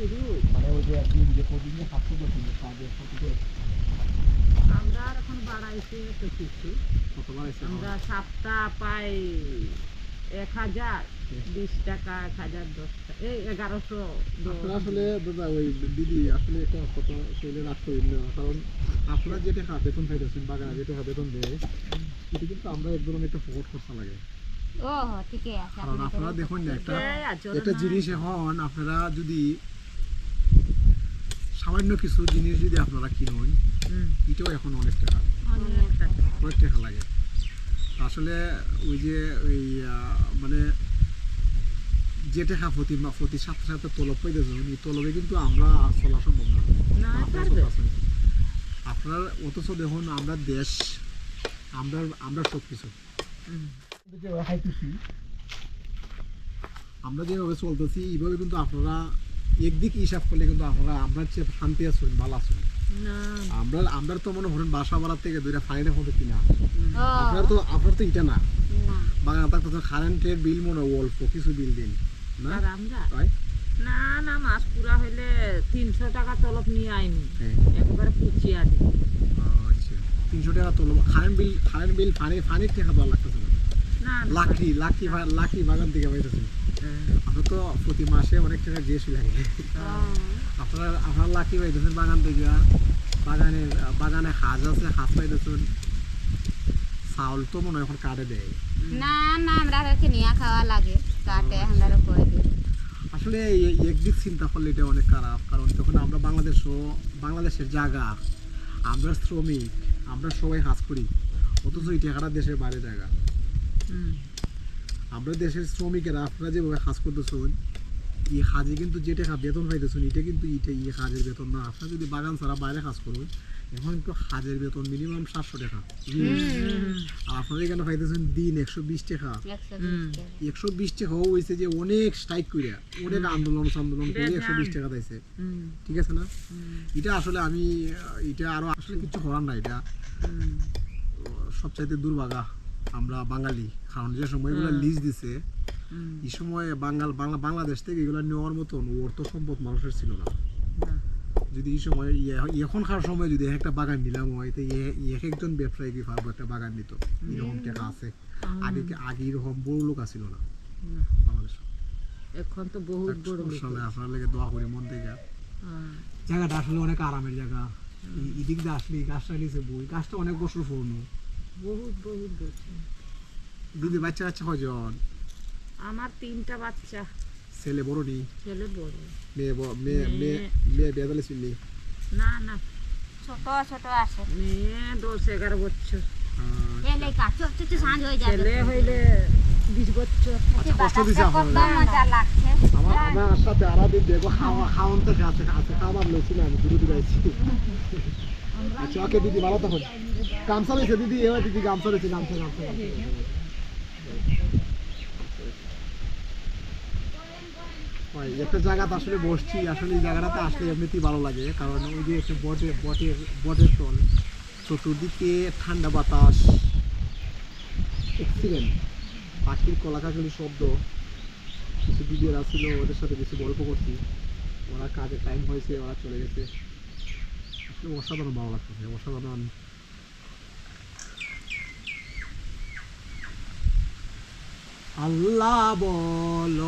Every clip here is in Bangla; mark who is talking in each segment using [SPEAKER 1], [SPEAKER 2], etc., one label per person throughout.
[SPEAKER 1] মানে ওই যে একদিন যে প্রতিদিন সাতশো করছিল কাজের প্রতিদিন
[SPEAKER 2] আমরা এখন বাড়াইছে তো কিছু আমরা সপ্তাহ পাই এক হাজার বিশ টাকা এক হাজার দশ টাকা এই এগারোশো
[SPEAKER 1] আসলে দাদা ওই দিদি আসলে একটা কথা শরীরে রাগ না কারণ আপনারা যে টাকা বেতন পাইতেছেন বাগানে যে টাকা বেতন দেয় এটা কিন্তু আমরা এক ধরনের একটা ফোকট খরচা লাগে। কারণ আপনারা দেখুন না একটা একটা জিনিস এখন আপনারা যদি সামান্য কিছু জিনিস যদি আপনারা কিনুন এটাও এখন অনেক টাকা।
[SPEAKER 2] অনেক টাকা।
[SPEAKER 1] লাগে। আসলে ওই যে ওই মানে যে টাকা প্রতি প্রতি সাথে সাথে তলব পাইতেছে এই তলবে কিন্তু আমরা চলা সম্ভব না। আপনার অথচ দেখুন আমরা দেশ আমরা আমরা সব কিছু আমরা যেভাবে চলতেছি এইভাবে কিন্তু আপনারা একদিক হিসাব করলে কিন্তু আপনারা আমরা চেয়ে শান্তি আছেন ভালো আছেন
[SPEAKER 2] না।
[SPEAKER 1] আমরা আমরা তো মনে করেন বাসা ভাড়ার থেকে দুইটা ফাইনের মতো কিনা। আপনার তো আপনার তো এটা না। তো কারেন্টের বিল মনে অল্প কিছু বিল দিন। না?
[SPEAKER 2] আমরা? না না মাস পুরা হইলে তিনশো টাকা তলব নিয়ে আইনি।
[SPEAKER 1] হ্যাঁ।
[SPEAKER 2] একেবারে পুচিয়া দিই
[SPEAKER 1] আচ্ছা। তিনশো টাকা তোলো কারেন্ট বিল কারেন্ট বিল পানি পানির টাকা দেওয়া লাগতেছে না। বা- লাকড়ি বাগান থেকে পাইতেছেন আপনার তো প্রতি মাসে অনেক টাকা জিএসটি লাগে। আপনার আপনার লাকড়ি পাইতেছেন বাগান থেকে বাগানের বাগানে হাঁস আছে হাঁস পাইতেছেন। চাউল তো মনে হয় এখন কাটে দেয়।
[SPEAKER 3] না না আমরা কিনিয়া খাওয়া লাগে। কাটে আমরা করে দিই।
[SPEAKER 1] আসলে একদিক চিন্তা করলে এটা অনেক খারাপ। কারণ তখন আমরা বাংলাদেশও বাংলাদেশের জায়গা আমরা শ্রমিক আমরা সবাই হাজ করি। অথচ এই টাকাটা দেশের বাইরে জায়গা। আমরা দেশের শ্রমিকেরা আপনারা যেভাবে কাজ করতেছেন এই কাজে কিন্তু যে টাকা বেতন পাইতেছেন এটা কিন্তু এটা এই কাজের বেতন না। আপনারা যদি বাগান ছাড়া বাইরে কাজ করুন এখন কিন্তু কাজের বেতন মিনিমাম সাতশো টাকা। আর আপনারা এখানে পাইতেছেন দিন একশো বিশ টাকা।
[SPEAKER 3] একশো বিশ। টাকা।
[SPEAKER 1] একশো বিশ টাকা হয়েছে যে অনেক স্ট্রাইক করে অনেক আন্দোলন আন্দোলন করে একশো বিশ টাকা দিয়েছে ঠিক আছে না? এটা আসলে আমি এটা আরও আসলে কিছু করার না এটা। সবচাইতে দুর্ভাগা। আমরা বাঙালি। কারণ যে সময়গুলো
[SPEAKER 2] হুম।
[SPEAKER 1] লিজ দিছে এই সময় বাঙাল বাংলা বাংলাদেশ থেকে এগুলো নেওয়ার মতন অর্থ সম্পদ মানুষের ছিল না। যদি এই সময় ইয়ে- এখনকার সময় যদি একটা বাগান নিলাম হয় তো এক একজন ব্যবসায়ী কি পারব একটা বাগান নিত? এরকম টাকা আছে। আগে আগে এরকম বড় লোক ছিল না। বাংলাদেশ।
[SPEAKER 2] এখন তো বহুত বড় লোক।
[SPEAKER 1] আপনার লেগে দোয়া করি মন থেকে। জায়গাটা আসলে অনেক আরামের জায়গা। এদিক দিয়ে আসলে গাছটা নিচে বই গাছটা অনেক বছর পুরনো।
[SPEAKER 2] বহুত বহুত বছর।
[SPEAKER 1] দিদি বাচ্চা কাচ্চা কজন?
[SPEAKER 2] আমার তিনটা বাচ্চা।
[SPEAKER 1] ছেলে বড় নেই
[SPEAKER 2] ছেলে বড়।
[SPEAKER 1] মেয়ে মেয়ে মেয়ে। মেয়ে বিয়ে দিলে ছিলি?
[SPEAKER 2] না না।
[SPEAKER 3] ছোট ছোট আছে।
[SPEAKER 2] মেয়ে দশ এগারো বছর।
[SPEAKER 3] হয়ে
[SPEAKER 2] ছেলে হইলে বিশ বছর।
[SPEAKER 1] আচ্ছা, কষ্ট দিছে
[SPEAKER 3] কত
[SPEAKER 1] আমার আমার সাথে আরা দিন দেখো খাওয়া খাওয়ান তো আছে আছে খাবার লইছি না আমি দূরে দূরে আছি আচ্ছা ওকে, দিদি, ভালো তখন গামছা লইছে দিদি এবার দিদি, গামছা লইছে গামছা গামছা। একটা জায়গাতে আসলে বসছি, আসলে এই জায়গাটাতে আসলে এমনিতেই ভালো লাগে, কারণ ওই যে একটা বটের বটের বটের তল। চতুর্দিকে ঠান্ডা বাতাস। এক্সিলেন্ট পাখির কলাকাকলি শব্দ। কিছু দিদিরা ছিল ওদের সাথে কিছু গল্প করছি। ওরা কাজের টাইম হয়েছে, ওরা চলে গেছে। অসাধারণ ভালো লাগতেছে অসাধারণ আল্লাহ বল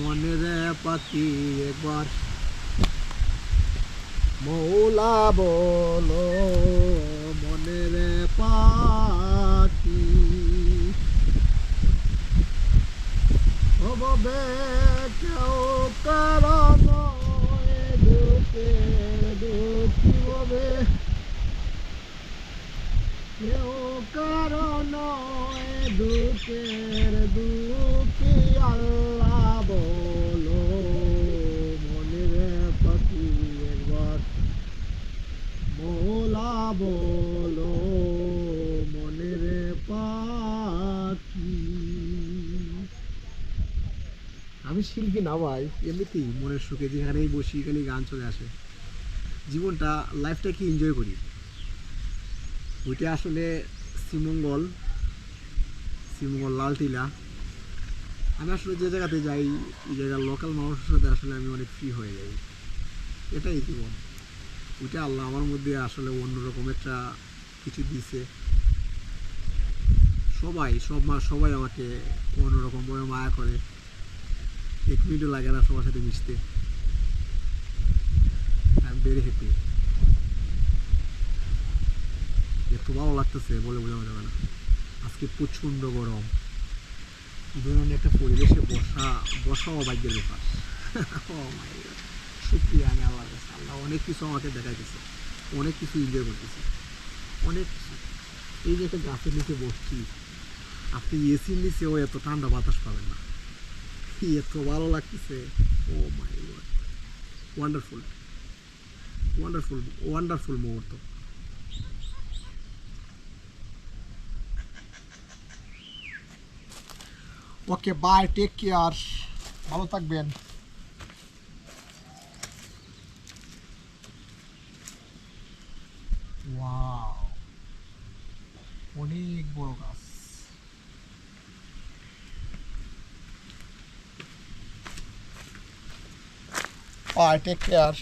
[SPEAKER 1] মনের পাতি একবার। মৌলা বল মনের পাখি দুঃখের দুঃখী আল্লাহ বলো, মনের পাখি একবার। মোলা বলো, মনের পাখি। আমি শিল্পী না ভাই এমনিতেই মনের সুখে যেখানেই বসি খালি গান চলে আসে। জীবনটা লাইফটা কি এনজয় করি। ওইটা আসলে শ্রীমঙ্গল শ্রীমঙ্গল লালটিলা আমি আসলে যে জায়গাতে যাই, এই জায়গার লোকাল মানুষের সাথে আসলে আমি অনেক ফ্রি হয়ে যাই। এটাই জীবন ওইটা আল্লাহ আমার মধ্যে আসলে অন্যরকম একটা কিছু দিছে। সবাই, সব মা, সবাই আমাকে অন্যরকমভাবে মায়া করে। এক মিনিটও লাগে না সবার সাথে মিশতে। আই এম ভেরি হ্যাপি ভালো লাগতেছে বলে বোঝানো যাবে না। আজকে প্রচণ্ড গরম। ধরনের একটা পরিবেশে বসা বসাও ভাগ্যের ব্যাপার। শুক্রিয়া আমি আল্লাহর কাছে আল্লাহ অনেক কিছু আমাকে দেখাইতেছে। অনেক কিছু এনজয় করতেছে। অনেক কিছু। এই যে একটা গাছের নিচে বসছি, আপনি এসির নিচেও এত ঠান্ডা বাতাস পাবেন না। এত ভালো লাগতেছে। Oh my wonderful wonderful wonderful মুহূর্ত। ওকে বাই টেক কেয়ার ভালো থাকবেন। অনেক বড় গাছ। Bye take care